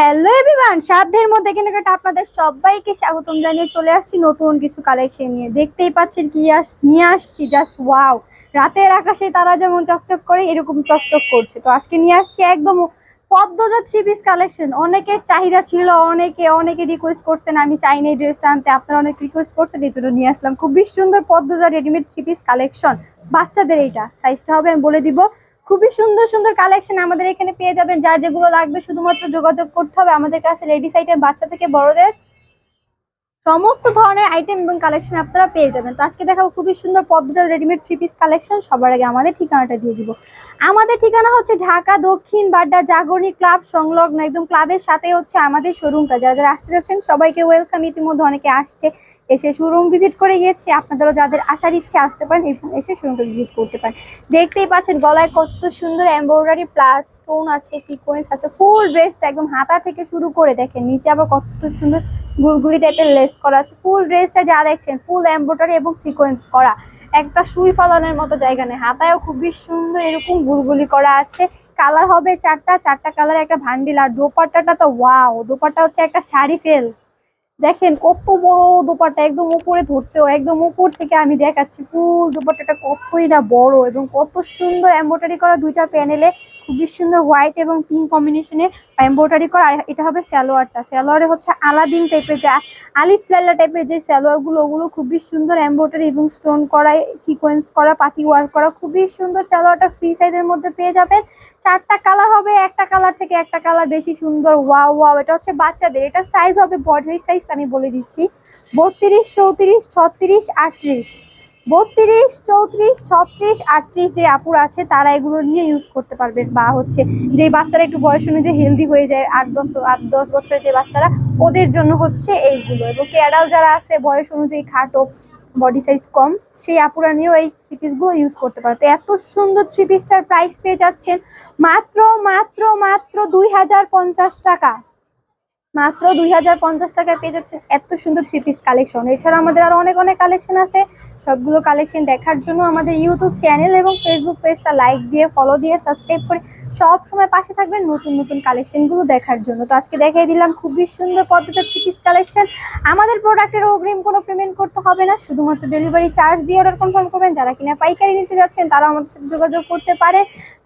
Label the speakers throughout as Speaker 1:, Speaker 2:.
Speaker 1: Hello everyone সাধ্যের মধ্যে কেনাকাটা আপনাদের সবাইকে স্বাগতম জানিয়ে চলে আসছি নতুন কিছু কালেকশন নিয়ে। দেখতেই পাচ্ছেন কি আস, নিয়ে আসছি। জাস্ট ওয়াও রাতের আকাশে তারা যেমন চকচক করে, এরকম চকচক করছে। তো আজকে নিয়ে আসছি একদম পদ্মজা থ্রি পিস কালেকশন অনেকের চাহিদা ছিল, অনেকে অনেকে রিকোয়েস্ট করছেন, আমি চাইনি ড্রেসটা আনতে। আপনারা অনেক রিকোয়েস্ট করছেন, এই জন্য নিয়ে আসলাম। খুবই সুন্দর Padmaja readymade three piece collection বাচ্চাদের এইটা। সাইজটা হবে, আমি বলে দিব। খুবই সুন্দর সুন্দর কালেকশন আমাদের এখানে পেয়ে যাবেন। যার যেগুলো লাগবে শুধুমাত্র যোগাযোগ করতে হবে। আমাদের কাছে রেডি সাইটের বাচ্চা থেকে বড়দের সমস্ত ধরনের আইটেম এবং কালেকশন আপনারা পেয়ে যাবেন। তো আজকে দেখাবো খুবই সুন্দর পদ্মজাল রেডিমেড থ্রি পিস কালেকশন সবার আগে আমাদের ঠিকানাটা দিয়ে দিব। আমাদের ঠিকানা হচ্ছে ঢাকা, দক্ষিণ বাড্ডা, জাগরণী ক্লাব, সংলগ্ন। একদম ক্লাবের সাথে হচ্ছে আমাদের শোরুমটা যারা যারা আসতে যাচ্ছেন, সবাইকে ওয়েলকাম ইতিমধ্যে অনেকে আসছে। এসে শোরুম ভিজিট করে গিয়েছে। আপনাদেরও যাদের আসার ইচ্ছে আসতে পারেন এবং এসে শোরুমটা ভিজিট করতে পারেন। দেখতেই পাচ্ছেন গলায় কত সুন্দর এমব্রয়ডারি প্লাস স্টোন আছে সিকোয়েন্স আছে ফুল ড্রেসটা একদম হাতা থেকে শুরু করে দেখেন, নিচে আবার কত সুন্দর গুলগুলি টাইপের লেস করা আছে। ফুল ড্রেসটা যা দেখছেন ফুল এমব্রয়ডারি এবং সিকোয়েন্স করা। একটা সুই ফলানোর মতো জায়গা নেই, হাতায়ও খুবই সুন্দর এরকম গুলগুলি করা আছে। কালার হবে চারটা চারটা কালার একটা ভান্ডিল আর দোপাট্টাটা তো ওয়াও দোপাট্টা হচ্ছে একটা শাড়ি ফেল দেখেন কত বড় দোপাট্টা, একদম উপরে ধরছে একদম উপর থেকে আমি দেখাচ্ছি ফুল দোপাট্টাটা কতই না বড় এবং কত সুন্দর এম্ব্রয়ডারি করা দুইটা প্যানেলে খুবই সুন্দর হোয়াইট এবং পিঙ্ক কম্বিনেশনে এম্ব্রয়ডারি করা। এটা হবে স্যালোয়ারটা স্যালোয়ারে হচ্ছে আলাদিন টাইপের যে আলিফ লাল্লা টাইপের যে স্যালোয়ারগুলো ওগুলো খুবই সুন্দর এম্ব্রয়ডারি এবং স্টোন করা সিকোয়েন্স করা, পাতি ওয়ার্ক করা, খুবই সুন্দর স্যালোয়ারটা ফ্রি সাইজের মধ্যে পেয়ে যাবেন। চারটা কালার হবে, একটা কালার থেকে একটা কালার বেশি সুন্দর। ওয়া ওয়াও এটা হচ্ছে বাচ্চাদের, এটা সাইজ হবে বডি সাইজ আমি বলে দিচ্ছি। বত্রিশ, চৌত্রিশ, ছত্রিশ, আটত্রিশ। বত্রিশ, চৌত্রিশ, ছত্রিশ, আটত্রিশ যে আপুর আছে, তারা এগুলো নিয়ে ইউজ করতে পারবেন। বা হচ্ছে যে বাচ্চারা একটু বয়স অনুযায়ী হেলদি হয়ে যায়, আট দশ আট দশ বছরের যে বাচ্চারা, ওদের জন্য হচ্ছে এইগুলো। এবং ক্যাডাল যারা আছে, বয়স অনুযায়ী খাটো বডি সাইজ কম, সেই আপুরা নিয়েও এই থ্রি পিসগুলো ইউজ করতে পারে। তো এত সুন্দর থ্রি পিসটার প্রাইস পেয়ে যাচ্ছেন মাত্র মাত্র মাত্র দুই হাজার পঞ্চাশ টাকা। মাত্র দুই হাজার পঞ্চাশ টাকায় পেয়ে যাচ্ছেন এত সুন্দর থ্রি পিস কালেকশন এছাড়া আমাদের আরও অনেক অনেক কালেকশন আছে। সবগুলো কালেকশন দেখার জন্য আমাদের ইউটিউব চ্যানেল এবং ফেসবুক পেজটা লাইক দিয়ে ফলো দিয়ে সাবস্ক্রাইব করে সব সময় পাশে থাকবেন নতুন নতুন কালেকশনগুলো দেখার জন্য। তো আজকে দেখিয়ে দিলাম খুবই সুন্দর পদ্ধতির থ্রি পিস কালেকশন আমাদের প্রোডাক্টের অগ্রিম কোনো পেমেন্ট করতে হবে না, শুধুমাত্র ডেলিভারি চার্জ দিয়ে অর্ডার কনফার্ম করবেন। যারা কিনা পাইকারি নিতে যাচ্ছেন তারা আমাদের সাথে যোগাযোগ করতে পারে।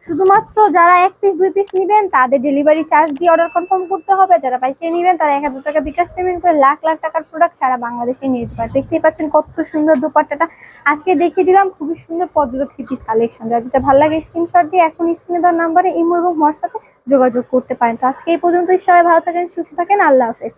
Speaker 1: শুধুমাত্র যারা এক পিস দুই পিস নেবেন, তাদের ডেলিভারি চার্জ দিয়ে অর্ডার কনফার্ম করতে হবে। যারা পাইকারি নেবেন, তারা এক হাজার টাকা বিকাশ পেমেন্ট করে লাখ লাখ টাকার প্রোডাক্ট সারা বাংলাদেশে নিয়ে যেতে পারে। দেখতেই পাচ্ছেন কত সুন্দর দুপাট্টাটা। আজকে দেখিয়ে দিলাম খুবই সুন্দর পদ্ধতি থ্রি পিস কালেকশন যার যেটা ভালো লাগে স্ক্রিনশট দিয়ে এখন স্ক্রিনে দেওয়ার নাম্বারে ইমো এবং হোয়াটসঅ্যাপে যোগাযোগ করতে পারেন। তো আজকে এই পর্যন্তই। সবাই ভালো থাকেন, সুস্থ থাকেন। আল্লাহ হাফেজ।